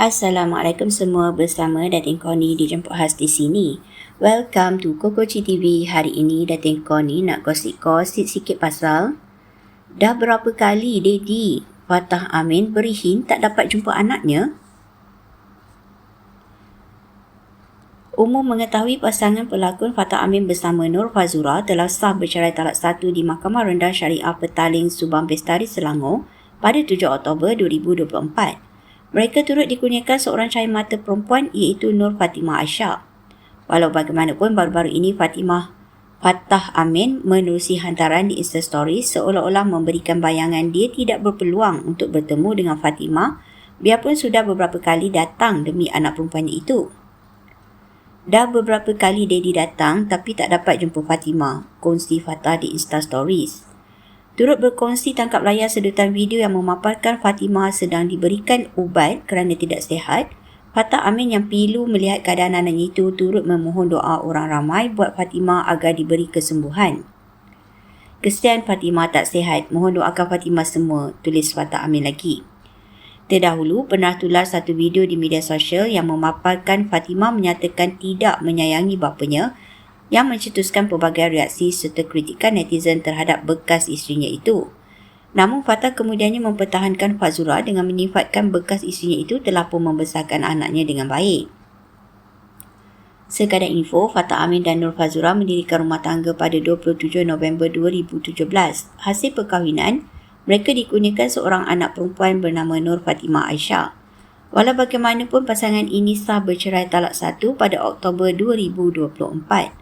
Assalamualaikum semua bersama Datin Koni dijemput khas di sini. Welcome to Kokoci TV. Hari ini Datin Koni nak gosip-gosip sikit pasal dah berapa kali Dedi Fatah Amin beri hint tak dapat jumpa anaknya? Umum mengetahui pasangan pelakon Fatah Amin bersama Nur Fazura telah sah bercerai talak satu di Mahkamah Rendah Syariah Petaling Subang Bestari Selangor pada 7 Oktober 2024. Mereka turut dikurniakan seorang cahaya mata perempuan iaitu Nur Fatimah Aisyah. Walau bagaimanapun baru-baru ini Fatimah Fatah Amin menerusi hantaran di Instastory seolah-olah memberikan bayangan dia tidak berpeluang untuk bertemu dengan Fatimah biarpun sudah beberapa kali datang demi anak perempuannya itu. Dah beberapa kali Daddy datang tapi tak dapat jumpa Fatimah, kongsi Fatah di Instastories turut berkongsi tangkap layar sedutan video yang memaparkan Fatimah sedang diberikan ubat kerana tidak sihat. Fatah Amin yang pilu melihat keadaan anaknya itu turut memohon doa orang ramai buat Fatimah agar diberi kesembuhan. Kesian Fatimah tak sihat, mohon doakan Fatimah semua, tulis Fatah Amin lagi. Terdahulu pernah tular satu video di media sosial yang memaparkan Fatimah menyatakan tidak menyayangi bapanya yang mencetuskan pelbagai reaksi serta kritikan netizen terhadap bekas isterinya itu. Namun Fatah kemudiannya mempertahankan Fazura dengan menyifatkan bekas isterinya itu telah pun membesarkan anaknya dengan baik. Sekadar info, Fatah Amin dan Nur Fazura mendirikan rumah tangga pada 27 November 2017. Hasil perkahwinan, mereka dikurniakan seorang anak perempuan bernama Nur Fatimah Aisyah. Walau bagaimanapun pasangan ini sah bercerai talak satu pada Oktober 2024.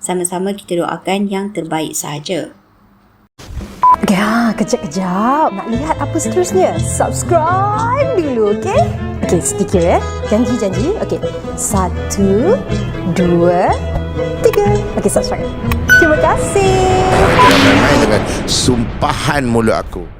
Sama-sama kita doakan yang terbaik sahaja. Ya, kejap-kejap. Nak lihat apa seterusnya? Subscribe dulu, okey? Okey, sedikit ya. Janji-janji. Okey. Satu, dua, tiga. Okey, subscribe. Terima kasih. Dengan sumpahan mulut aku.